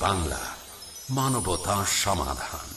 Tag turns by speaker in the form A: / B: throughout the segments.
A: বাংলা মানবতা সমাধান।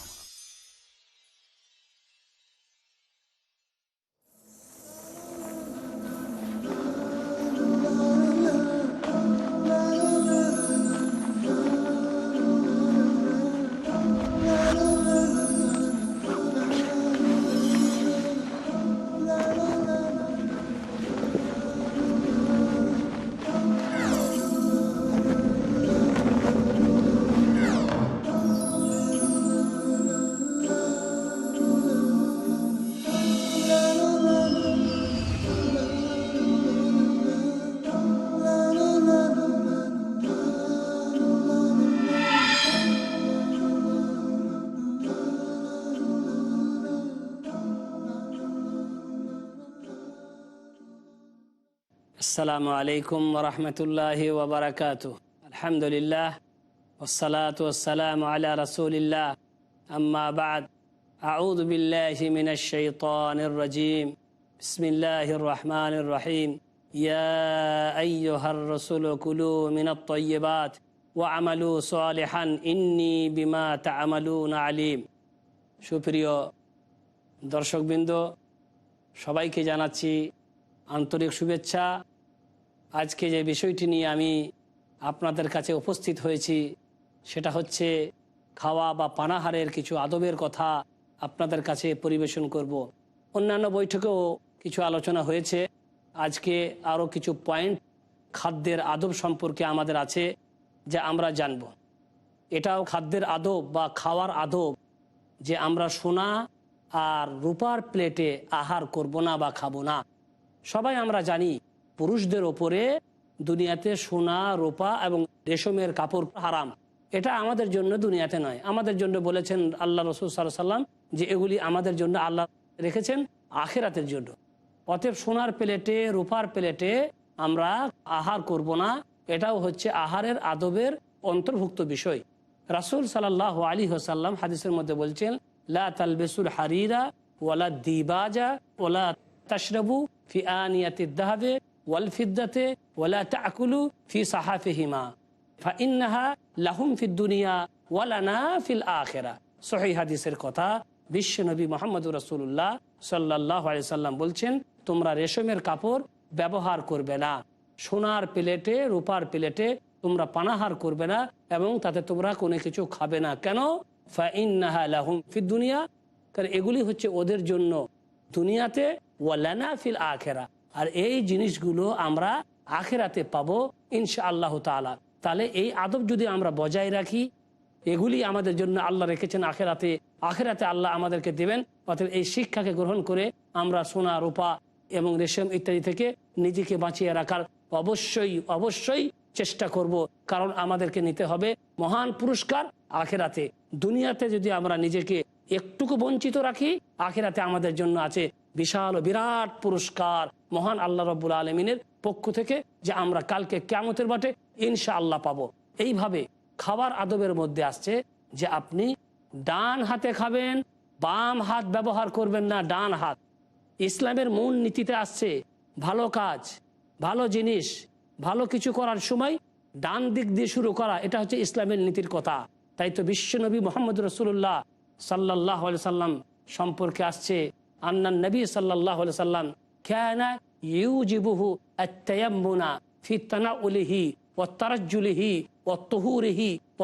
B: আসসালামু আলাইকুম রহমতুল্লাহ ওবরাকাত আলহামদুলিল্লাহ ওসালাত ওসালাম আলা রসুলিল্লাহ আম্মা বাদ আউদ বিল্লাহি মিনাশ শাইতানির রাজিম বিসমিল্লাহির রহমানির রহিম ইয়া আইয়ুহার রাসূল কুলু মিনাত ওয়া আমালু সালিহান ইন্নী বিমা তা'মালুন আলিম সুপ্রিয় দর্শকবৃন্দ সবাইকে জানাচ্ছি আন্তরিক শুভেচ্ছা আজকে যে বিষয়টি নিয়ে আমি আপনাদের কাছে উপস্থিত হয়েছি, সেটা হচ্ছে খাওয়া বা পানাহারের কিছু আদবের কথা আপনাদের কাছে পরিবেশন করব। অন্যান্য বৈঠকেও কিছু আলোচনা হয়েছে। আজকে আরও কিছু পয়েন্ট খাদ্যের আদব সম্পর্কে আমাদের আছে, যা আমরা জানব। এটাও খাদ্যের আদব বা খাওয়ার আদব, যে আমরা সোনা আর রূপার প্লেটে আহার করব না বা খাব না। সবাই আমরা জানি পুরুষদের ওপরে দুনিয়াতে সোনা, রূপা এবং রেশমের কাপড় হারাম। এটা আমাদের জন্য দুনিয়াতে নয়। আমাদের জন্য বলেছেন আল্লাহ রসুল সাল্লাহ সাল্লাম যে এগুলি আমাদের জন্য আল্লাহ রেখেছেন আখেরাতের জন্য। অতএব সোনার প্লেটে, রূপার প্লেটে আমরা আহার করব না। এটাও হচ্ছে আহারের আদবের অন্তর্ভুক্ত বিষয়। রাসুল সাল্লাহ আলী হাসাল্লাম হাদিসের মধ্যে বলছেন, লা হারিরা ওয়ালা দিবাজা ওলা তাশরাবু ফি আনিয়াতি দাহাবে ওয়াল ফিদ্দাতে ওয়ালা তাকুলু ফি সাহাফিহিমা, ফাইন্নাহা লাহুম ফিদ দুনিয়া ওয়ালানা ফিল আখেরা। সহি হাদিসের কথা বিশ্বনবী মোহাম্মদ রসুল্লাহ সাল্লাহ সাল্লাম বলছেন, তোমরা রেশমের কাপড় ব্যবহার করবে না, সোনার প্লেটে, রূপার প্লেটে তোমরা পানাহার করবে না এবং তাতে তোমরা কোনো কিছু খাবে না। কেন? লাহুম ফিদ দুনিয়া, কারণ এগুলি হচ্ছে ওদের জন্য দুনিয়াতে ওয়ালানা ফিল আখেরা। আর এই জিনিসগুলো আমরা আখেরাতে পাবো ইনশা আল্লাহ তালা তাহলে এই আদব যদি আমরা বজায় রাখি, এগুলি আমাদের জন্য আল্লাহ রেখেছেন আখেরাতে। আখেরাতে আল্লাহ আমাদেরকে দেবেন অর্থাৎ এই শিক্ষাকে গ্রহণ করে আমরা সোনা, রূপা এবং রেশম ইত্যাদি থেকে নিজেকে বাঁচিয়ে রাখার অবশ্যই অবশ্যই চেষ্টা করব। কারণ আমাদেরকে নিতে হবে মহান পুরস্কার আখেরাতে। দুনিয়াতে যদি আমরা নিজেকে একটুকু বঞ্চিত রাখি, আখেরাতে আমাদের জন্য আছে বিশাল ও বিরাট পুরস্কার মহান আল্লাহ রব্বুল আলমিনের পক্ষ থেকে যে আমরা কালকে কেমতের বাটে ইনশা আল্লাহ পাবো। এইভাবে খাবার আদবের মধ্যে আসছে যে আপনি ডান হাতে খাবেন, বাম হাত ব্যবহার করবেন না, ডান হাত। ইসলামের মূল নীতিতে আসছে ভালো কাজ, ভালো জিনিস, ভালো কিছু করার সময় ডান দিক দিয়ে শুরু করা, এটা হচ্ছে ইসলামের নীতির কথা। তাই তো বিশ্বনবী মোহাম্মদ রসুল্লাহ সাল্লাহ সাল্লাম সম্পর্কে আসছে আন্নান নবী সাল্লাহ সাল্লাম ইউজিবুহু তানাউলিহি ও ও তহুরিহি ও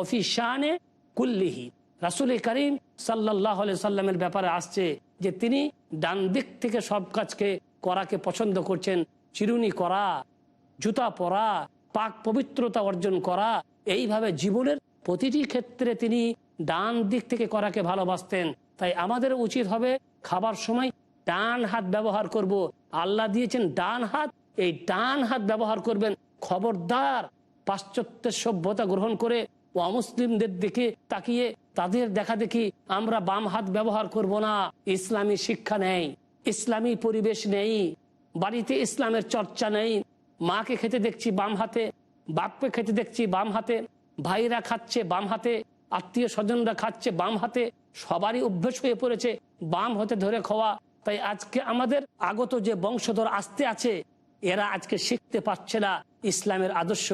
B: কুল্লিহি। রাসুল করিম সাল্লাহ সাল্লামের ব্যাপারে আসছে যে তিনি ডান দিক থেকে সব কাজকে করাকে পছন্দ করছেন। চিরুনি করা, জুতা পরা, পাক পবিত্রতা অর্জন করা, এইভাবে জীবনের প্রতিটি ক্ষেত্রে তিনি ডান দিক থেকে করাকে ভালোবাসতেন। তাই আমাদের উচিত হবে খাবার সময় ডান হাত ব্যবহার করব। আল্লাহ দিয়েছেন ডান হাত, এই ডান হাত ব্যবহার করবেন। খবরদার পাশ্চাত্যের সভ্যতা গ্রহণ করে ও অমুসলিমদের দিকে তাকিয়ে তাদের দেখা দেখি আমরা বাম হাত ব্যবহার করব না। ইসলামী শিক্ষা নেই, ইসলামী পরিবেশ নেই, বাড়িতে ইসলামের চর্চা নেই। মাকে খেতে দেখছি বাম হাতে, বাপকে খেতে দেখছি বাম হাতে, ভাইরা খাচ্ছে বাম হাতে, আত্মীয় স্বজনরা খাচ্ছে বাম হাতে সবারই অভ্যেস হয়ে পড়েছে, বাম হতে ধরে খাওয়া। তাই আজকে আমাদের আগত যে বংশধর আসতে আছে, এরা আজকে শিখতে পারছে না ইসলামের আদর্শ,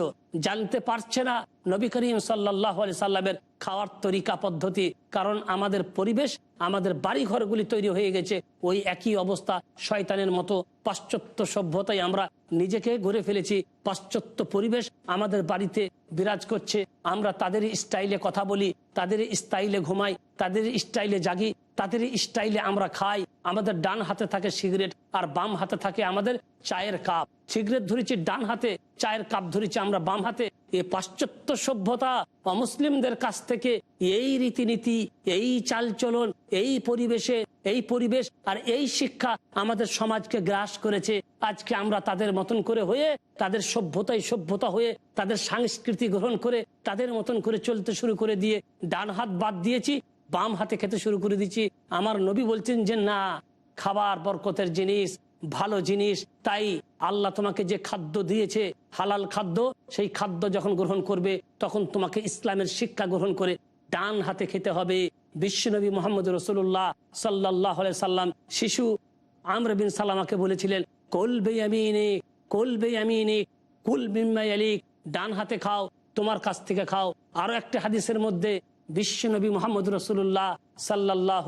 B: জানতে পারছে না নবী করিম সাল্লাহ আলি সাল্লামের খাওয়ার তরিকা পদ্ধতি, কারণ আমাদের পরিবেশ, আমাদের বাড়ি ঘরগুলি তৈরি হয়ে গেছে। ওই একই অবস্থা, শয়তানের মতো পাশ্চাত্য সভ্যতায় আমরা নিজেকে গড়ে ফেলেছি। পাশ্চাত্য পরিবেশ আমাদের বাড়িতে বিরাজ করছে। আমরা তাদের স্টাইলে কথা বলি, তাদের স্টাইলে ঘুমাই, তাদের স্টাইলে জাগি, তাদের স্টাইলে আমরা খাই। আমাদের ডান হাতে থাকে সিগারেট আর বাম হাতে থাকে আমাদের চায়ের কাপ। সিগারেট ধরেছি ডান হাতে, চায়ের কাপ ধরেছি আমরা বাম হাতে। এই পাশ্চাত্য সভ্যতা অমুসলিমদের কাছ থেকে এই রীতিনীতি, এই চালচলন, এই পরিবেশে, এই পরিবেশ আর এই শিক্ষা আমাদের সমাজকে গ্রাস করেছে। আজকে আমরা তাদের মতন করে হয়ে, তাদের সভ্যতাই সভ্যতা হয়ে, তাদের সংস্কৃতি গ্রহণ করে, তাদের মতন করে চলতে শুরু করে দিয়ে ডান হাত বাদ দিয়েছি, বাম হাতে খেতে শুরু করে দিচ্ছি আমার নবী বলছেন যে, না, খাবার বরকতের জিনিস, ভালো জিনিস, তাই আল্লাহ তোমাকে যে খাদ্য দিয়েছে, হালাল খাদ্য, সেই খাদ্য যখন গ্রহণ করবে, তখন তোমাকে ইসলামের শিক্ষা গ্রহণ করে ডান হাতে খেতে হবে। বিশ্বনবী মোহাম্মদ রসুল্লাহ সাল্লাহ সাল্লাম শিশু আমর বিন সালামাকে বলেছিলেন, কোল বেয়ামিনে কোল বেয়ামিনে, কুল বিম্মায়ালিক ডান হাতে খাও, তোমার কাছ থেকে খাও। আরও একটা হাদিসের মধ্যে বিশ্বনবী মোহাম্মদ রসুল্লাহ সাল্লাহ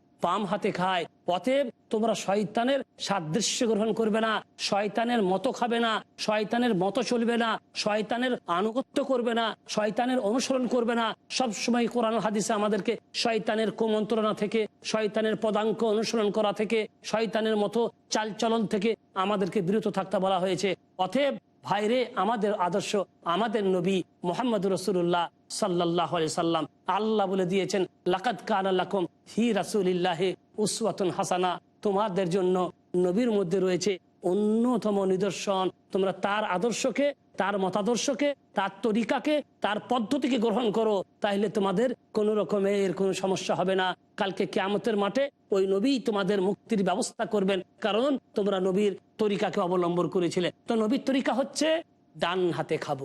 B: বাম হাতে খায়। অতএব তোমরা শয়তানের সাদৃশ্য গ্রহণ করবে না, শয়তানের মতো খাবে না, শয়তানের মতো চলবে না, শয়তানের আনুগত্য করবে না, শয়তানের অনুসরণ করবে না। সব সময় কোরআন হাদিসে আমাদেরকে শয়তানের কুমন্ত্রণা থেকে, শয়তানের পদাঙ্ক অনুসরণ করা থেকে, শয়তানের মতো চালচলন থেকে আমাদেরকে বিরত থাকতে বলা হয়েছে। অতএব ভাইরে, আমাদের আদর্শ, আমাদের নবী মোহাম্মদ রসুল্লাহ সাল্লাহ সাল্লাম। আল্লাহ বলে দিয়েছেন লাকাত কান আল্লাহম হি রাসুলিল্লাহে উসওয়াতুন হাসানা। তোমাদের জন্য নবীর মধ্যে রয়েছে অন্যতম নিদর্শন। তোমরা তার আদর্শকে, তার মতাদর্শকে, তার তরিকাকে, তার পদ্ধতিকে গ্রহণ করো। তাহলে তোমাদের কোন রকমের কোনো সমস্যা হবে না। কালকে কেয়ামতের মাঠে ওই নবী তোমাদের মুক্তির ব্যবস্থা করবেন। কারণ তোমরা নবীর তরিকাকে অবলম্বন করেছিলে তো নবীর তরিকা হচ্ছে, ডান হাতে খাব।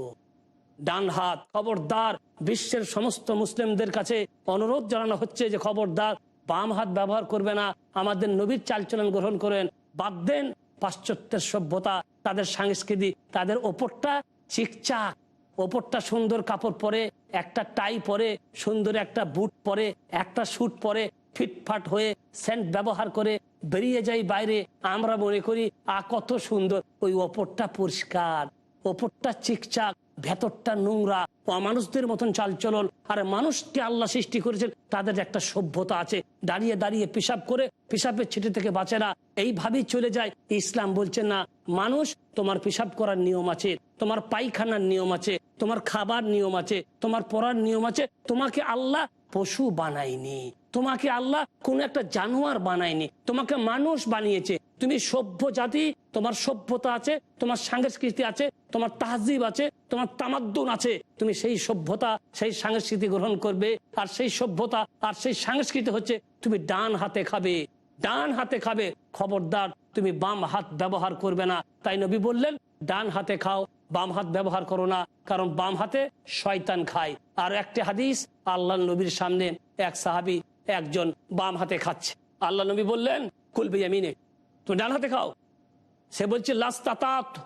B: ডান হাত, খবরদার, বিশ্বের সমস্ত মুসলিমদের কাছে অনুরোধ জানানো হচ্ছে যে, খবরদার, বাম হাত ব্যবহার করবে না, আমাদের নবীর চালচলন গ্রহণ করেন। বাদ দেন পাশ্চাত্যের সভ্যতা, তাদের সংস্কৃতি, তাদের ওপরটা চিকচাক। ওপরটা সুন্দর কাপড় পরে, একটা টাই পরে, সুন্দর একটা বুট পরে, একটা স্যুট পরে, ফিটফাট হয়ে, সেন্ট ব্যবহার করে বেরিয়ে যাই বাইরে, আমরা মনে করি, আ, কত সুন্দর। ওই ওপরটা পরিষ্কার, ওপরটা চিকচাক, ভেতরটা নোংরা, অমানুষদের মতন চালচলন। আর মানুষকে আল্লাহ সৃষ্টি করেছেন, তাদের একটা সভ্যতা আছে, দাঁড়িয়ে দাঁড়িয়ে পেশাব করে, পেশাবের ছিটে থেকে বাঁচে না। এইভাবেই চলে যায়। ইসলাম বলছে, না, মানুষ, তোমার পেশাব করার নিয়ম আছে, তোমার পায়খানার নিয়ম আছে, তোমার খাবার নিয়ম আছে, তোমার পড়ার নিয়ম আছে, তোমাকে আল্লাহ পশু বানায়নি। তোমাকে আল্লাহ কোন একটা জানোয়ার বানায়নি। তোমাকে মানুষ বানিয়েছে। তুমি সভ্য জাতি, তোমার সভ্যতা আছে, তোমার সংস্কৃতি আছে, তোমার তাহজিব আছে, তোমার তামাদ্দুন আছে। তুমি সেই সভ্যতা, সেই সংস্কৃতি গ্রহণ করবে, আর সেই সভ্যতা, আর সেই সংস্কৃতি হচ্ছে তুমি ডান হাতে খাবে। ডান হাতে খাবে। খবরদার, তুমি বাম হাত ব্যবহার করবে না। তাই নবী বললেন, ডান হাতে খাও, বাম হাত ব্যবহার করো না, কারণ বাম হাতে শয়তান খায়। আর একটি হাদিস আল্লাহ নবীর সামনে, এক সাহাবি একজন বাম হাতে খাচ্ছে। আল্লাহ নবী বললেন কুলবি আমিনে তুমি ডান হাতে খাও। সে বলছে, লাস্তাতাত,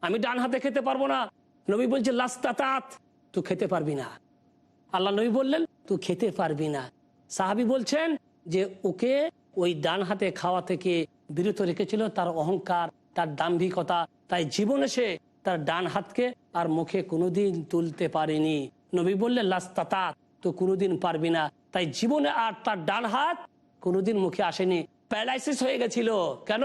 B: আমি ডান হাতে খেতে পারব না। নবী বলছে, লাস্তাতাত তুই খেতে পারবি না। আল্লাহ নবী বললেন তুই খেতে পারবি না। সাহাবি বলছেন যে, ওকে ওই ডান হাতে খাওয়া থেকে বিরত রেখেছিল, তার অহংকার, তার দাম্ভিকতা, তাই জীবনে সে তার ডান হাতকে আর মুখে কোনোদিন তুলতে পারেনি। নবী বললেন, লাস্তাতাত তো কোনোদিন পারবি না। তাই জীবনে আর তার ডান হাত কোনোদিন মুখে আসেনি। প্যারালাইসিস হয়ে গেছিল। কেন?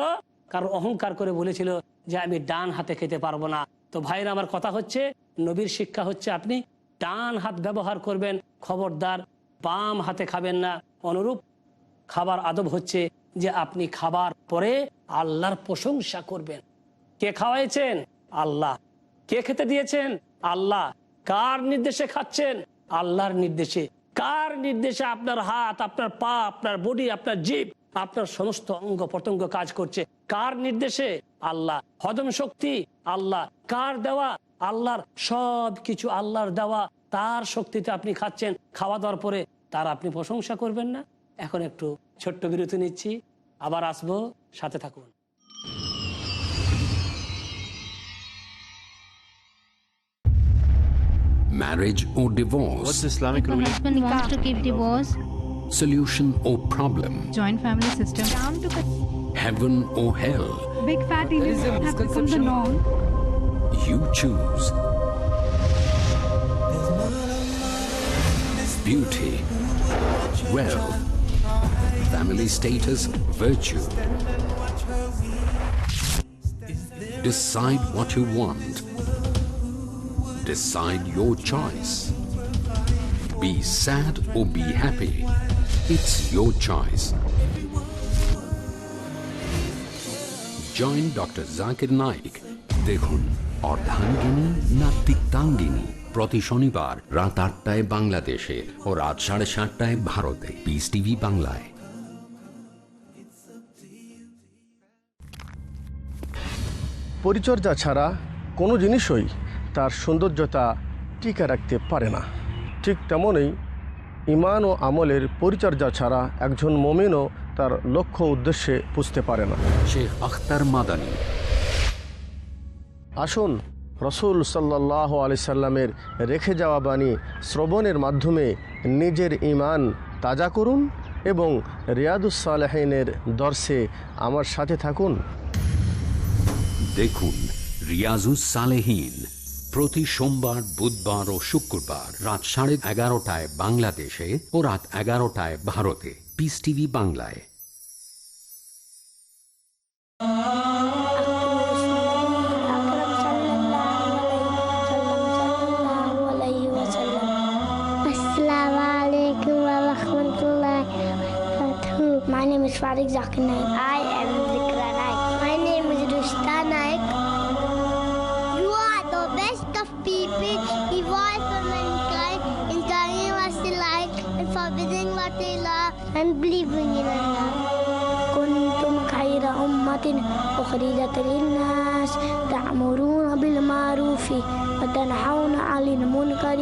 B: কারণ অহংকার করে বলেছিল যে আমি ডান হাতে খেতে পারব না। তো ভাইরা আমার কথা হচ্ছে, নবীর শিক্ষা হচ্ছে আপনি ডান হাত ব্যবহার করবেন, খবরদার বাম হাতে খাবেন না। অনুরূপ খাবার আদব হচ্ছে যে আপনি খাবার পরে আল্লাহর প্রশংসা করবেন। কে খাওয়াইছেন? আল্লাহ। কে খেতে দিয়েছেন? আল্লাহ। কার নির্দেশে খাচ্ছেন? আল্লাহর নির্দেশে। কার নির্দেশে আপনার হাত, আপনার পা, আপনার বডি, আপনার জীব, আপনার সমস্ত অঙ্গ প্রত্যঙ্গ কাজ করছে? কার নির্দেশে? আল্লাহ। হজম শক্তি? আল্লাহ। কার দেওয়া? আল্লাহর সব কিছু আল্লাহর দেওয়া। তার শক্তিতে আপনি খাচ্ছেন, খাওয়া দাওয়ার পরে তার আপনি প্রশংসা করবেন না। এখন একটু ছোট্ট বিরতি নিচ্ছি। আবার আসব, সাথে থাকুন।
A: Marriage or divorce,
C: What's Islamic
D: The
C: ruling?
D: husband wants to keep divorce,
A: solution or problem,
E: joint family system.
F: Down to
A: heaven or hell.
F: big fat events have become the norm.
A: You choose. Beauty, wealth, family status, virtue. Decide what you want. Decide your choice. Be sad or be happy. It's your choice. Join doctor Zakir Naik দেখুন, অর্ধাঙ্গিনী না তিক্তাঙ্গিনী প্রতি শনিবার রাত আটটায় বাংলাদেশে ও রাত সাড়ে সাতটায় ভারতে পিস টিভি বাংলায়
G: পরিচর্যা ছাড়া কোনো জিনিসই তার সৌন্দর্যতা টিকে রাখতে পারে না। ঠিক তেমনই ইমান ও আমলের পরিচর্যা ছাড়া একজন মমিনও তার লক্ষ্য উদ্দেশ্যে বুঝতে পারে না।
A: শেখ আখতার মাদানী।
G: আসুন রসুল সাল্লাহ আলি সাল্লামের রেখে যাওয়া বাণী শ্রবণের মাধ্যমে নিজের ইমান তাজা করুন এবং রিয়াদুসালেহিনের দর্শে আমার সাথে থাকুন।
A: দেখুন রিয়াজুস সালেহীন। প্রতি সোমবার, বুধবার ও শুক্রবার রাত সাড়ে এগারোটায় বাংলাদেশে ও রাত এগারোটায় ভারতে। পিস টিভি বাংলায়।
H: My name is I am He wars for mankind, inspiring what they like and forbidding what they love and believing in Allah. كنتم خير أمة أخرجت للناس تأمرون بالمعروف وتنحون عن المنكر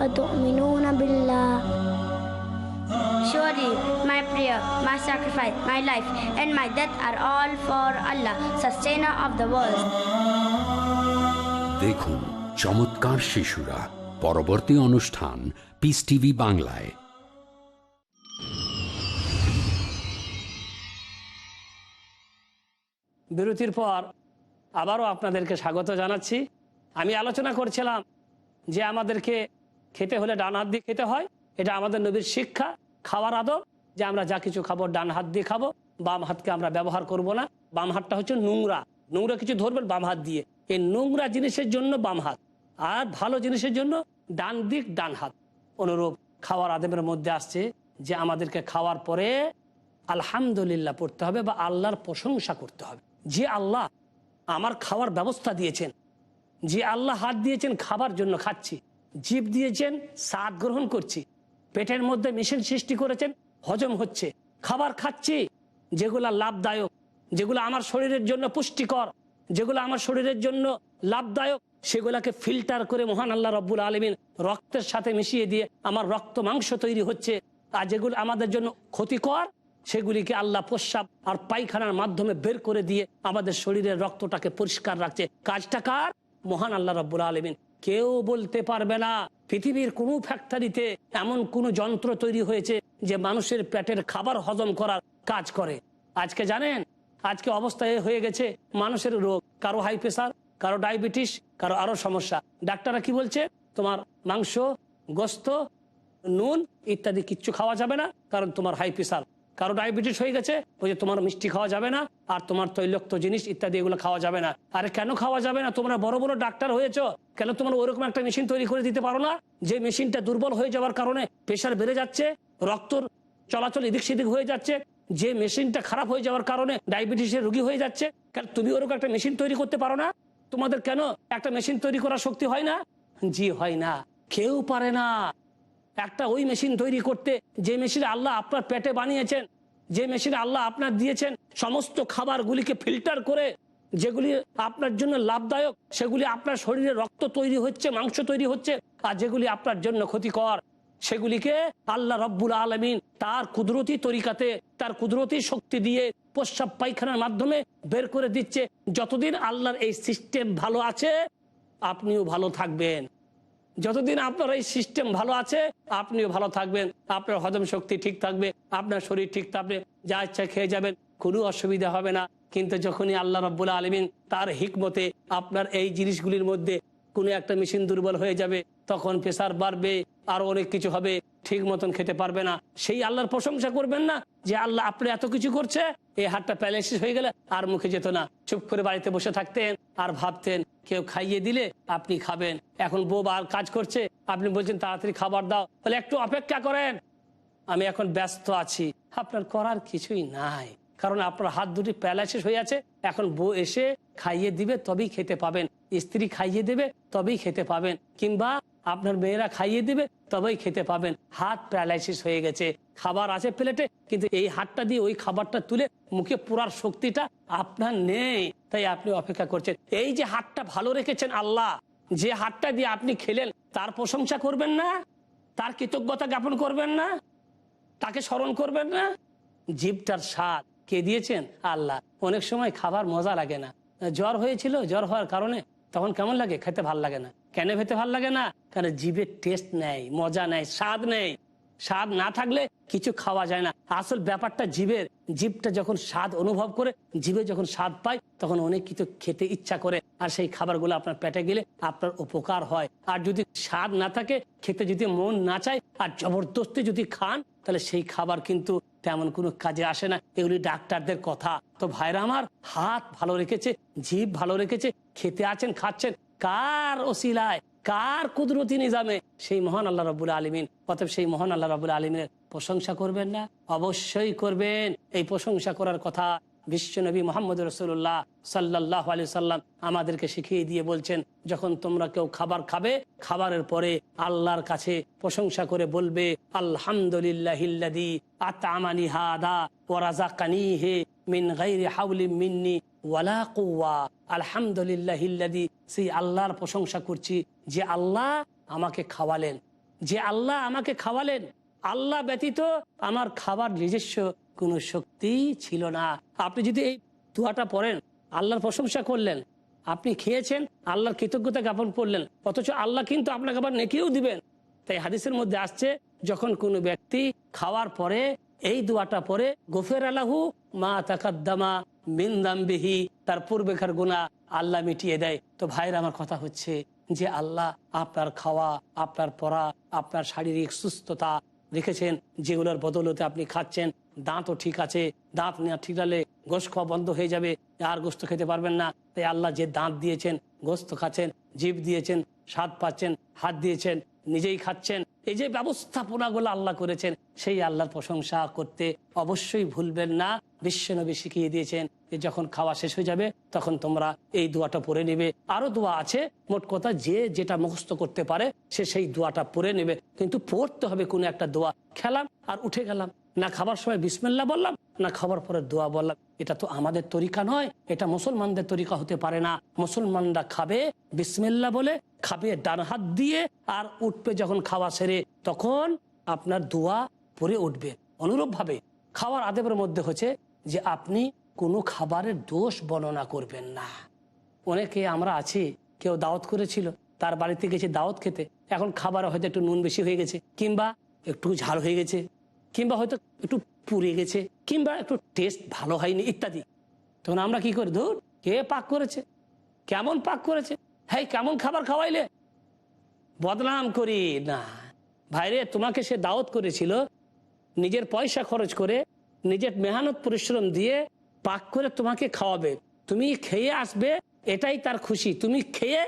H: وتؤمنون بالله
I: Surely my prayer, my sacrifice, my life and my death are all for Allah, sustainer of the world.
A: देखो চমৎকার শিশুরা। পরবর্তী অনুষ্ঠান piece TV বাংলায়।
B: বিরতির পর আবারও আপনাদেরকে স্বাগত জানাচ্ছি। আমি আলোচনা করছিলাম যে আমাদেরকে খেতে হলে ডান হাত দিয়ে খেতে হয়। এটা আমাদের নবীর শিক্ষা, খাওয়ার আদব যে আমরা যা কিছু খাব ডান হাত দিয়ে খাব, বাম হাতকে আমরা ব্যবহার করব না। বাম হাতটা হচ্ছে নোংরা। নোংরা কিছু ধরবেন বাম হাত দিয়ে। এই নোংরা জিনিসের জন্য বাম হাত। আর ভালো জিনিসের জন্য ডান দিক, ডান হাত। অনুরূপ খাওয়ার আদেমের মধ্যে আসছে যে আমাদেরকে খাওয়ার পরে আলহামদুলিল্লাহ পড়তে হবে বা আল্লাহর প্রশংসা করতে হবে। যে আল্লাহ আমার খাওয়ার ব্যবস্থা দিয়েছেন, যে আল্লাহ হাত দিয়েছেন, খাবার জন্য খাচ্ছি, জীব দিয়েছেন, স্বাদ গ্রহণ করছি, পেটের মধ্যে মেশিন সৃষ্টি করেছেন, হজম হচ্ছে, খাবার খাচ্ছি, যেগুলা লাভদায়ক, যেগুলো আমার শরীরের জন্য পুষ্টিকর, যেগুলো আমার শরীরের জন্য লাভদায়ক সেগুলাকে ফিল্টার করে মহান আল্লাহ রব্বুল আলমিন রক্তের সাথে মিশিয়ে দিয়ে আমার রক্ত মাংস তৈরি হচ্ছে। আর যেগুলো আমাদের জন্য ক্ষতিকর, সেগুলিকে আল্লাহ প্রস্রাব আর পায়খানার মাধ্যমে বের করে দিয়ে আমাদের শরীরের রক্তটাকে পরিষ্কার রাখছে। কাজটা কার? মহান আল্লাহ রব্বুল আলমিন। কেউ বলতে পারবে না, পৃথিবীর কোনো ফ্যাক্টরিতে এমন কোনো যন্ত্র তৈরি হয়েছে যে মানুষের পেটের খাবার হজম করার কাজ করে। আজকে জানেন? আজকে অবস্থায় হয়ে গেছে মানুষের রোগ। কারও হাই প্রেশার কারও ডায়াবেটিস, কারও আরও সমস্যা। ডাক্তাররা কি বলছে? তোমার মাংস, গোস্ত, নুন ইত্যাদি কিচ্ছু খাওয়া যাবে না, কারণ তোমার হাই প্রেশার কারও ডায়াবেটিস হয়ে গেছে, ওই যে তোমার মিষ্টি খাওয়া যাবে না, আর তোমার তৈলক্ত জিনিস ইত্যাদি এগুলো খাওয়া যাবে না। আরে কেন খাওয়া যাবে না? তোমরা বড় বড় ডাক্তার হয়েছ, কেন তোমরা ওরকম একটা মেশিন তৈরি করে দিতে পারো না? যে মেশিনটা দুর্বল হয়ে যাওয়ার কারণে প্রেশার বেড়ে যাচ্ছে, রক্তর চলাচল এদিক সেদিক হয়ে যাচ্ছে, যে মেশিনটা খারাপ হয়ে যাওয়ার কারণে ডায়াবেটিসের রোগী হয়ে যাচ্ছে, কেন তুমি ওরকম একটা মেশিন তৈরি করতে পারো না? তোমাদের কেন একটা মেশিন তৈরি করার শক্তি হয় না? জি, হয় না। কেউ পারে না। একটা ওই মেশিন তৈরি করতে যে মেশিন আল্লাহ আপনার পেটে বানিয়েছেন, যে মেশিন আল্লাহ আপনার দিয়েছেন, সমস্ত খাবারগুলিকে ফিল্টার করে যেগুলি আপনার জন্য লাভদায়ক, সেগুলি আপনার শরীরে রক্ত তৈরি হচ্ছে, মাংস তৈরি হচ্ছে, আর যেগুলি আপনার জন্য ক্ষতিকর। সেগুলিকে আল্লাহ রব্বুল আলমিন তার কুদরতি তরিকাতে, তার কুদরতি শক্তি দিয়ে প্রস্রাব পায়খানার মাধ্যমে বের করে দিচ্ছে। যতদিন আল্লাহর এই সিস্টেম ভালো আছে, আপনিও ভালো থাকবেন। যতদিন আপনার এই সিস্টেম ভালো আছে, আপনিও ভালো থাকবেন। আপনার হজম শক্তি ঠিক থাকবে, আপনার শরীর ঠিক থাকবে, যা ইচ্ছা খেয়ে যাবেন, কোনো অসুবিধা হবে না। কিন্তু যখনই আল্লাহ রব্বুল আলমিন তার হিকমতে আপনার এই জিনিসগুলির মধ্যে কোনো একটা মেশিন দুর্বল হয়ে যাবে, তখন প্রেসার বাড়বে আরও অনেক কিছু হবে, ঠিক মতন খেতে পারবে না। সেই আল্লাহর প্রশংসা করবেন না যে আল্লাহ আপনি এত কিছু করছে, এই হাতটা প্যালাইসিস হয়ে গেলে আর মুখে যেত না। চুপ করে বাড়িতে বসে থাকতেন আর ভাবতেন, কেউ খাইয়ে দিলে আপনি খাবেন। এখন বউ আর কাজ করছে, আপনি বলছেন, তাড়াতাড়ি খাবার দাও। তাহলে একটু অপেক্ষা করেন। আমি এখন ব্যস্ত আছি। আপনার করার কিছুই নাই। কারণ আপনার হাত দুটি প্যালাইসিস হয়ে আছে, এখন বউ এসে খাইয়ে দিবে, তবেই খেতে পাবেন। স্ত্রী খাইয়ে দেবে, তবেই খেতে পাবেন। কিংবা আপনার মেয়েরা খাইয়ে দিবে, তবেই খেতে পাবেন। হাত প্যারালাইসিস হয়ে গেছে। খাবার আছে প্লেটে, কিন্তু এই হাতটা দিয়ে ওই খাবারটা তুলে মুখে পুরার শক্তিটা আপনার নেই। তাই আপনি অপেক্ষা করছেন। এই যে হাতটা ভালো রেখেছেন আল্লাহ, যে হাতটা দিয়ে আপনি খেলেন, তার প্রশংসা করবেন না? তার কৃতজ্ঞতা জ্ঞাপন করবেন না? তাকে স্মরণ করবেন না? জীবটার স্বাদ। কে দিয়েছেন? আল্লাহ। অনেক সময় খাবার মজা লাগে না। জ্বর হয়েছিল, জ্বর হওয়ার কারণে তখন কেমন লাগে? খেতে ভালো লাগে না। কেন খেতে ভালো লাগে না? কারণ জীবের টেস্ট নেই, মজা নেই, স্বাদ নেই। স্বাদ না থাকলে কিছু খাওয়া যায় না। আসল ব্যাপারটা জীবের জীবটা যখন স্বাদ অনুভব করে জীবে যখন স্বাদ পায়, তখন অনেক কিছু খেতে ইচ্ছা করে। আর সেই খাবারগুলো আপনার পেটে গেলে আপনার উপকার হয়। আর যদি স্বাদ না থাকে, খেতে যদি মন না চায়, আর জবরদস্তি যদি খান তাহলে সেই খাবার কিন্তু তেমন কোনো কাজে আসে না। এগুলি ডাক্তারদের কথা। তো ভাইরা আমার, হাত ভালো রেখেছে জীব ভালো রেখেছে, খেতে আছেন, খাচ্ছেন, কার ওসিলায়, কার কুদরতি নিজামে? সেই মহান আল্লাহ রবুল আলমিন। অতএব সেই মহান আল্লাহ রবুল আলমিনের প্রশংসা করবেন না। অবশ্যই করবেন। এই প্রশংসা করার কথা বিশ্বনবী মোহাম্মদ রসুল্লাহ সাল্লাহ আলি সাল্লাম আমাদেরকে শিখিয়ে দিয়ে বলছেন, যখন তোমরা কেউ খাবার খাবে, খাবারের পরে আল্লাহর কাছে প্রশংসা করে বলবে রাজাকানি হে মিন মিন্নি ওয়ালা কুয়া আলহামদুলিল্লাহিল্লাদি সেই আল্লাহর প্রশংসা করছি যে আল্লাহ আমাকে খাওয়ালেন। যে আল্লাহ আমাকে খাওয়ালেন। আল্লাহ ব্যতীত আমার খাবার নিজস্ব কোনো শক্তি ছিল না। আপনি যদি এই দোয়াটা পড়েন, আল্লাহর প্রশংসা করলেন, আপনি খেয়েছেন, আল্লাহর কৃতজ্ঞতা জ্ঞাপন করলেন, অথচ আল্লাহ কিন্তু আপনাকে আবার নেকিও দিবেন। তাই হাদিসের মধ্যে আসছে, যখন কোনো ব্যক্তি খাওয়ার পরে এই দোয়াটা পরে গোফের আলাহু মা তাকাদ্দামা মিন্দামবিহি তার পূর্বেকার গুণা আল্লাহ মিটিয়ে দেয়। তো ভাইয়ের আমার কথা হচ্ছে যে আল্লাহ আপনার খাওয়া, আপনার পড়া, আপনার শারীরিক সুস্থতা রেখেছেন, যেগুলোর বদলতে আপনি খাচ্ছেন দাঁতও ঠিক আছে, দাঁত নেওয়া ঠিক হলে গোশ খাওয়া বন্ধ হয়ে যাবে, আর গোস্ত খেতে পারবেন না। তাই আল্লাহ যে দাঁত দিয়েছেন, গোস্ত খাচ্ছেন, জীব দিয়েছেন, স্বাদ পাচ্ছেন, হাত দিয়েছেন, নিজেই খাচ্ছেন, এই যে ব্যবস্থাপনাগুলো আল্লাহ করেছেন, সেই আল্লাহর প্রশংসা করতে অবশ্যই ভুলবেন না। বিশ্বনবী শিখিয়ে দিয়েছেন যে যখন খাওয়া শেষ হয়ে যাবে, তখন তোমরা এই দোয়াটা পড়ে নেবে। আরও দোয়া আছে, মোট কথা যে যেটা মুখস্থ করতে পারে, সে সেই দোয়াটা পড়ে নেবে। কিন্তু পড়তে হবে কোনো একটা দোয়া। খেলাম আর উঠে গেলাম। না খাবার সময় বিসমিল্লা বললাম, না খাবার পরে দোয়া বললাম। এটা তো আমাদের তরিকা নয়, এটা মুসলমানদের তরিকা হতে পারে না। মুসলমানরা খাবে বিসমিল্লা বলে, খাবে ডান হাত দিয়ে, আর উঠবে যখন খাওয়া সেরে, তখন আপনার দোয়া পরে উঠবে। অনুরূপ ভাবে খাওয়ার আদেবের মধ্যে হচ্ছে যে আপনি কোনো খাবারের দোষ বর্ণনা করবেন না। অনেকে আমরা আছি, কেউ দাওয়াত করেছিল, তার বাড়িতে গেছে দাওয়াত খেতে, এখন খাবার হয়তো একটু নুন বেশি হয়ে গেছে, কিংবা একটু ঝাল হয়ে গেছে কিংবা হয়তো একটু পুড়ে গেছে, কিংবা একটু টেস্ট ভালো হয়নি, ইত্যাদি। তখন আমরা কি করি? ধর, কে পাক করেছে? কেমন পাক করেছে? হ্যাঁ কেমন খাবার খাওয়াইলে? বদনাম করি না। ভাইরে, তোমাকে সে দাওয়াত করেছিল, নিজের পয়সা খরচ করে, নিজের মেহনত পরিশ্রম দিয়ে পাক করে তোমাকে খাওয়াবে। তুমি খেয়ে আসবে, এটাই তার খুশি। তুমি খেয়ে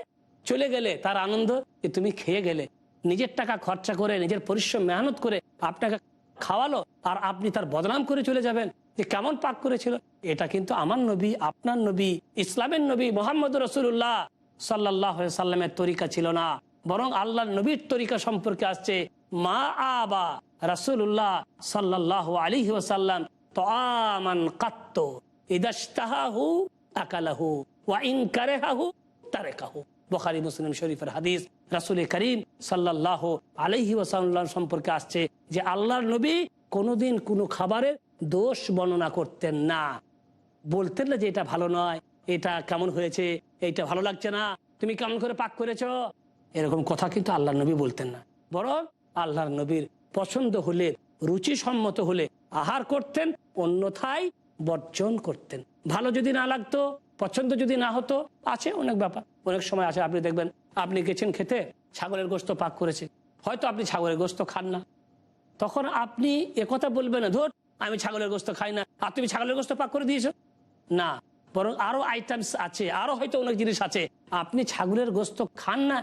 B: চলে গেলে, তার আনন্দ তুমি খেয়ে গেলে। নিজের টাকা খরচা করে, নিজের পরিশ্রম, মেহনত করে আপনাকে খাওয়ালো, আর আপনি তার বদনাম করে চলে যাবেন। যে কেমন পাক করেছিল। এটা কিন্তু আমার নবী, আপনার নবী, ইসলামের নবী মোহাম্মদ রসুল্লাহ সাল্লাহ সাল্লামের তরিকা ছিল না। বরং আল্লাহ নবীর তরিকা সম্পর্কে আসছে, মা আবা রাসুল্লাহ সাল্লাহ আলী ওসাল্লাম তো আমান কাত্ত ইদাস্তাহু আকালাহু ওয়া ইন কারেহাহু তারেকাহু। বখারি, মুসলিম শরীফের হাদিস রাসুল করিম সাল্লাহ আলহি ওসাল্লাম সম্পর্কে আসছে যে আল্লাহর নবী কোনোদিন কোনো খাবারের দোষ বর্ণনা করতেন না। বলতেন না যে এটা ভালো নয়, এটা কেমন হয়েছে, এইটা ভালো লাগছে না, তুমি কেমন করে পাক করেছ। এরকম কথা কিন্তু আল্লাহ নবী বলতেন না। বরং আল্লাহর নবীর পছন্দ হলে রুচি সম্মত হলে আহার করতেন, অন্যথায় বর্জন করতেন। ভালো যদি না লাগতো, পছন্দ যদি না হতো, আছে অনেক ব্যাপার। অনেক সময় আছে, আপনি দেখবেন, আপনি গেছেন খেতে, ছাগলের গোস্ত পাক করেছে। হয়তো আপনি ছাগলের গোস্ত খান না। তখন আপনি একথা বলবেন না, ধর আমি ছাগলের গোস্ত খাই না, আর তুমি ছাগলের গোস্ত পাক করে দিয়েছ? না, বরং আরও আইটেমস আছে, আরও হয়তো অনেক জিনিস আছে। আপনি ছাগলের গোস্ত খান না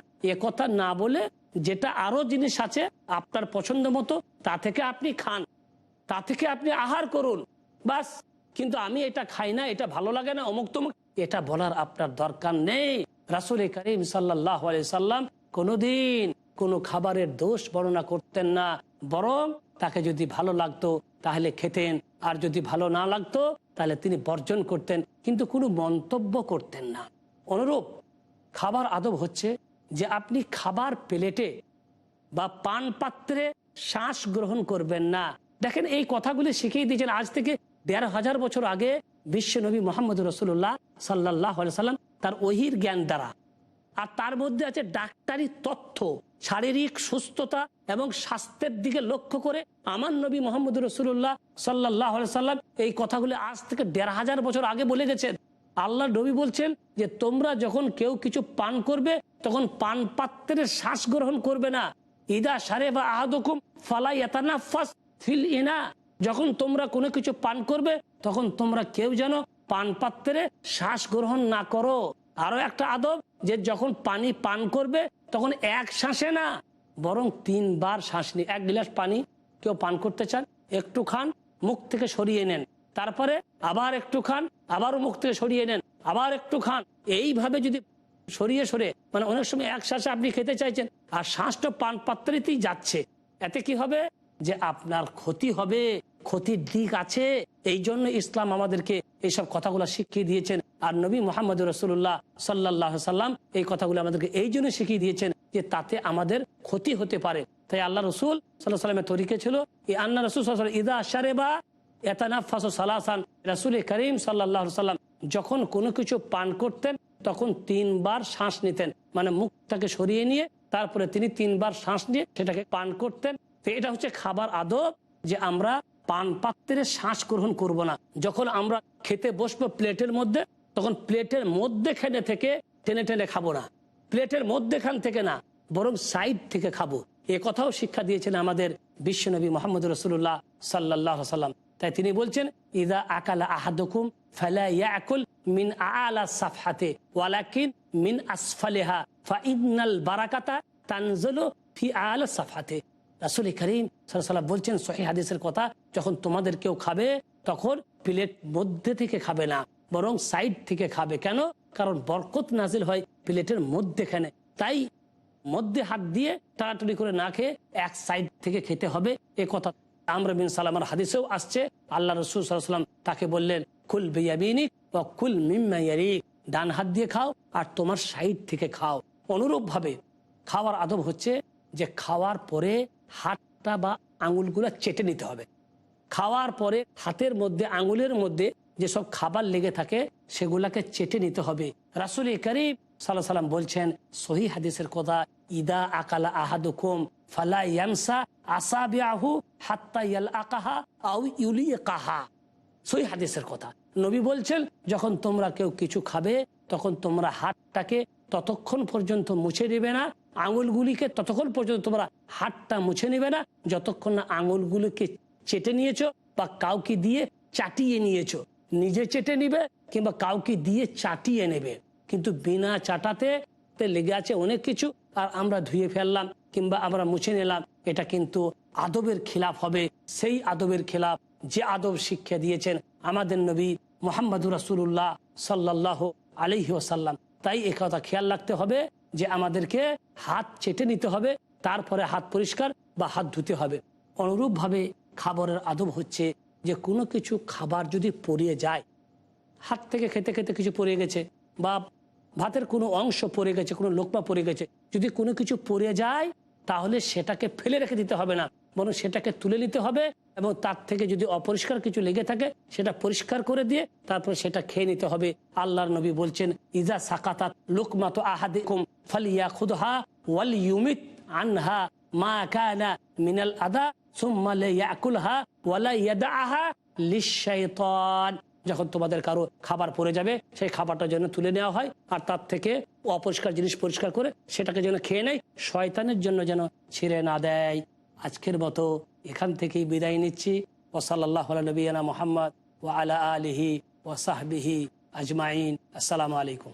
B: কথা না বলে যেটা আরও জিনিস আছে আপনার পছন্দ মতো, তা থেকে আপনি খান, তা থেকে আপনি আহার করুন, বাস। কিন্তু আমি এটা খাই না, এটা ভালো লাগে না, অমুক তমুক, এটা বলার আপনার দরকার নেই। রাসুল করিম সাল্লাহ সাল্লাম কোনোদিন কোনো খাবারের দোষ বর্ণনা করতেন না। বরং তাকে যদি ভালো লাগতো, তাহলে খেতেন। আর যদি ভালো না লাগতো, তাহলে তিনি বর্জন করতেন, কিন্তু কোনো মন্তব্য করতেন না। অনুরূপ খাবার আদব হচ্ছে যে আপনি খাবার প্লেটে বা পান পাত্রে শ্বাস গ্রহণ করবেন না। দেখেন, এই কথাগুলি শিখিয়ে দিয়েছেন আজ থেকে দেড় হাজার বছর আগে বিশ্ব নবী মোহাম্মদ রসুল্লাহ সাল্লাহ সাল্লাম তার ওহির জ্ঞান দ্বারা। আর তার মধ্যে আছে ডাক্তারি তথ্য, শারীরিক সুস্থতা এবং স্বাস্থ্যের দিকে লক্ষ্য করে আমার নবী মোহাম্মদ রসুল্লাহ সাল্লাহ সাল্লাম এই কথাগুলি আজ থেকে দেড় হাজার বছর আগে বলে গেছেন। আল্লাহ নবী বলছেন যে, তোমরা যখন কেউ কিছু পান করবে, তখন পান পাত্রের শ্বাস গ্রহণ করবে না। ইদা সারে বা আহাদকুম ফালাই ফাস ফিল ইনা। যখন তোমরা কোনো কিছু পান করবে, তখন তোমরা কেউ যেন পান পাত্রে শ্বাস গ্রহণ না করো। আরও একটা আদব যে যখন পানি পান করবে, তখন এক শ্বাসে না, বরং তিনবার শ্বাস নি এক গিলাস পানি কেউ পান করতে চান, একটু খান, মুখ থেকে সরিয়ে নেন। তারপরে আবার একটু খান, আবারও মুখ থেকে সরিয়ে নেন, আবার একটু খান। এইভাবে যদি সরিয়ে সরে মানে অনেক সময় এক শ্বাসে আপনি খেতে চাইছেন, আর শ্বাসটা পান পাত্রেতেই যাচ্ছে, এতে কি হবে? যে আপনার ক্ষতি হবে, ক্ষতির দিক আছে, এই জন্য ইসলাম আমাদেরকে এইসব কথাগুলো শিখিয়ে দিয়েছেন। আর নবী মোহাম্মদ রসুল্লাহ সাল্লাহ সাল্লাম এই কথাগুলো আমাদেরকে এই জন্য শিখিয়ে দিয়েছেন যে তাতে আমাদের ক্ষতি হতে পারে। তাই আল্লাহ রসুল সাল্লাহ সাল্লামের তরিকে ছিল এই আন্না রসুল ইদা আশারে বা এতানাফাস সালাসান রাসুল করিম সাল্লাহ সাল্লাম যখন কোনো কিছু পান করতেন, তখন তিনবার শ্বাস নিতেন। মানে মুখটাকে সরিয়ে নিয়ে, তারপরে তিনি তিনবার শ্বাস নিয়ে সেটাকে পান করতেন। তো এটা হচ্ছে খাবার আদব যে আমরা পান পাত্রে শ্বাস গ্রহণ করব না। যখন আমরা খেতে বসবো প্লেটের মধ্যে, তখন প্লেটের মধ্যেখানে থেকে টেনে টেনে খাব না। প্লেটের মধ্যেখান থেকে না, বরং সাইড থেকে খাব। এ কথাও শিক্ষা দিয়েছেন আমাদের বিশ্বনবী মোহাম্মদ রসুল্লাহ সাল্লাহ সাল্লাম তাই তিনি বলছেন, ইদা আকালা ইয়াকুল মিন আলা সাফহাতে, ওয়ালাকিন মিন আসফালিহা ফা ইদনাল বারাকাতা তানজলু ফি আলা সাফহাতে। রাসুল করিম সাল্লাম বলছেন সহি হাদিসের কথা, যখন তোমাদের কেউ খাবে, তখন প্লেট মধ্যে থেকে খাবে না, বরং সাইড থেকে খাবে। কেন? কারণ বরকত নাজিল হয় প্লেটের মধ্যেখানে। তাই মধ্যে হাত দিয়ে টানাটানি করে না খেয়ে এক সাইড থেকে খেতে হবে, এ কথা আমর বিন সালামার হাদিসেও আসছে। আল্লাহ রসুল সাল্লাম তাকে বললেন, কুল বেয়াবিনিক ও কুল মিম্মাইয়ারিক ডান হাত দিয়ে খাও আর তোমার সাইড থেকে খাও। অনুরূপ ভাবে খাওয়ার আদব হচ্ছে যে, খাওয়ার পরে হাতটা বা আঙুলগুলো চেটে নিতে হবে। খাওয়ার পরে হাতের মধ্যে, আঙুলের মধ্যে যেসব খাবার লেগে থাকে, সেগুলাকে চেটে নিতে হবে। রাসুল করিম সাল্লাহ সাল্লাম বলছেন সহি হাদিসের কথা, ইদা আকালা আহাদুকুম ফালা ইয়ামসা আসাবিয়াহু হাত্তা ইয়াল আকাহা আউ ইউলি কাহা সহি হাদিসের কথা। নবী বলছেন, যখন তোমরা কেউ কিছু খাবে, তখন তোমরা হাতটাকে ততক্ষণ পর্যন্ত মুছে নেবে না আঙুলগুলিকে ততক্ষণ পর্যন্ত তোমরা হাতটা মুছে নেবে না, যতক্ষণ না আঙুলগুলিকে চেটে নিয়েছো বা কাউকে দিয়ে চাটিয়ে নিয়েছো। নিজে চেটে নিবে কিংবা কাউকে দিয়ে চাটিয়ে নেবে। কিন্তু বিনা চাটাতে লেগে আছে অনেক কিছু আর আমরা ধুয়ে ফেললাম কিংবা আমরা মুছে নিলাম। এটা কিন্তু আদবের খিলাফ হবে। সেই আদবের খিলাফ যে আদব শিক্ষা দিয়েছেন আমাদের নবী মোহাম্মদুর রাসুল্লাহ সাল্লাহ আলহি তাই এ কথা খেয়াল রাখতে হবে। যে আমাদেরকে হাত চেটে নিতে হবে, তারপরে হাত পরিষ্কার বা হাত ধুতে হবে। অনুরূপভাবে খাবারের আদব হচ্ছে যে কোনো কিছু খাবার যদি পড়িয়ে যায়, হাত থেকে খেতে খেতে কিছু পড়ে গেছে বা ভাতের কোনো অংশ পড়ে গেছে, কোনো লোকমা পড়ে গেছে, যদি কোনো কিছু পড়ে যায়, তাহলে সেটাকে ফেলে রেখে দিতে হবে না। বরং সেটাকে তুলে নিতে হবে এবং তার থেকে যদি অপরিষ্কার কিছু লেগে থাকে, সেটা পরিষ্কার করে দিয়ে তারপর সেটা খেয়ে নিতে হবে। আল্লাহর নবী বলছেন, ইজা সাকাতাত লোকমাতো আহাদিকুম ফালিয়া খুদহা ওয়াল ইউমিত আনহা মা কানা মিনাল আদা যখন তোমাদের কারও খাবার পড়ে যাবে, সেই খাবারটা যেন তুলে নেওয়া হয় আর তার থেকে অপরিষ্কার জিনিস পরিষ্কার করে সেটাকে যেন খেয়ে নেয়, শয়তানের জন্য যেন ছিঁড়ে না দেয়। আজকের মতো এখান থেকেই বিদায় নিচ্ছি। ওসাল্লাহ নবীনা মোহাম্মদ ও আলা আলিহি ও সাহবিহি আজমাইন। আসসালামু আলাইকুম।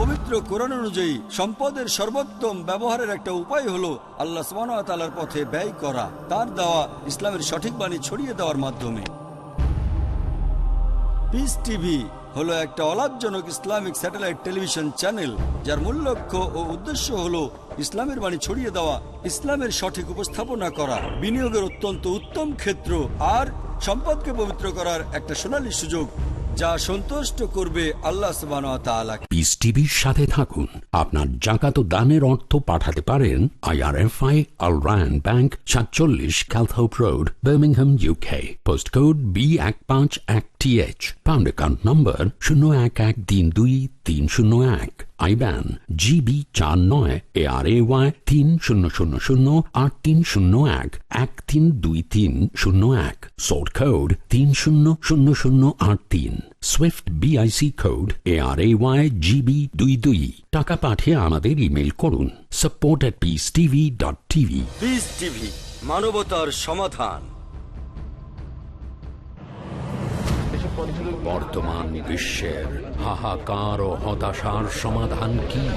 J: পবিত্র কোরআন অনুযায়ী সম্পদের সর্বোত্তম ব্যবহারের একটা উপায় হলো আল্লাহ সুবাহর পথে ব্যয় করা। তার দেওয়া ইসলামের সঠিক বাণী ছড়িয়ে দেওয়ার মাধ্যমে। পিস টিভি হলো একটা অলাভজনক ইসলামিক স্যাটেলাইট টেলিভিশন চ্যানেল, যার মূল লক্ষ্য ও উদ্দেশ্য হলো ইসলামের বাণী ছড়িয়ে দেওয়া, ইসলামের সঠিক উপস্থাপনা করা। বিনিয়োগের অত্যন্ত উত্তম ক্ষেত্র আর সম্পদকে পবিত্র করার একটা সোনালী সুযোগ। যা সন্তুষ্ট করবে আল্লাহ
A: পিস টিভির সাথে থাকুন। আপনার জাকাত দানের অর্থ পাঠাতে পারেন আইআরএফআই আল রায়ন ব্যাংক সাতচল্লিশ Calthorpe road Birmingham UK post code B এক পাঁচ এক টি এইচ পাউন্ড অ্যাকাউন্ট নম্বর শূন্য এক এক তিন দুই তিন শূন্য এক আইব্যান জিবি চার নয় এ আর এ ওয়াই তিন শূন্য শূন্য শূন্য, আট তিন শূন্য এক এক তিন দুই তিন শূন্য এক সোড কোড তিন শূন্য শূন্য শূন্য আট তিন, swift BIC code A R A Y GB দুই দুই। টাকা পাঠিয়ে আমাদের ইমেল করুন support at peace TV
J: dot TV মানবতার সমাধান।
A: বর্তমান বিশ্বের হাহাকার ও হতাশার সমাধান কি?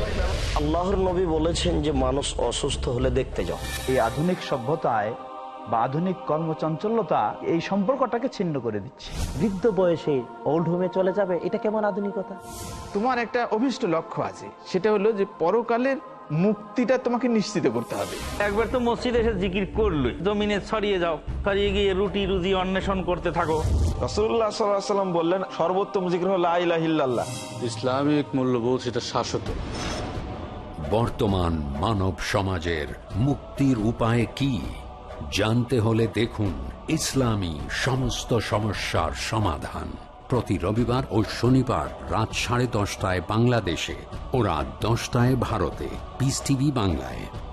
K: আল্লাহর নবী বলেছেন যে মানুষ অসুস্থ হলে দেখতে যাও।
L: এই আধুনিক সভ্যতায় বা আধুনিক কর্মচঞ্চলতা এই সম্পর্কটাকে ছিন্ন করে দিচ্ছে।
K: বৃদ্ধ বয়সে ওল্ড হোমে চলে যাবে এটা কেমন আধুনিকতা?
M: তোমার একটা অভিষ্ট লক্ষ্য আছে সেটা হলো যে পরকালের মুক্তিটা তোমাকে নিশ্চিত করতে হবে।
N: একবার তো মসজিদে এসে জিকির করল জমিনে ছড়িয়ে যাও ছড়িয়ে গিয়ে রুটি রুজি অন্বেষণ করতে থাকো।
M: রসুল্লাহ সাল্লাম বললেন সর্বোত্তম জিকির হলো আইলাহিল্লাহ
O: ইসলামিক মূল্যবোধ সেটা শাশ্বত।
A: বর্তমান মানব সমাজের মুক্তির উপায় কি? জানতে হলে দেখুন ইসলামী সমস্ত সমস্যার সমাধান। প্রতি রবিবার ও শনিবার রাত সাড়ে দশটায় বাংলাদেশে ও রাত দশটায় ভারতে। পিস টিভি বাংলায়।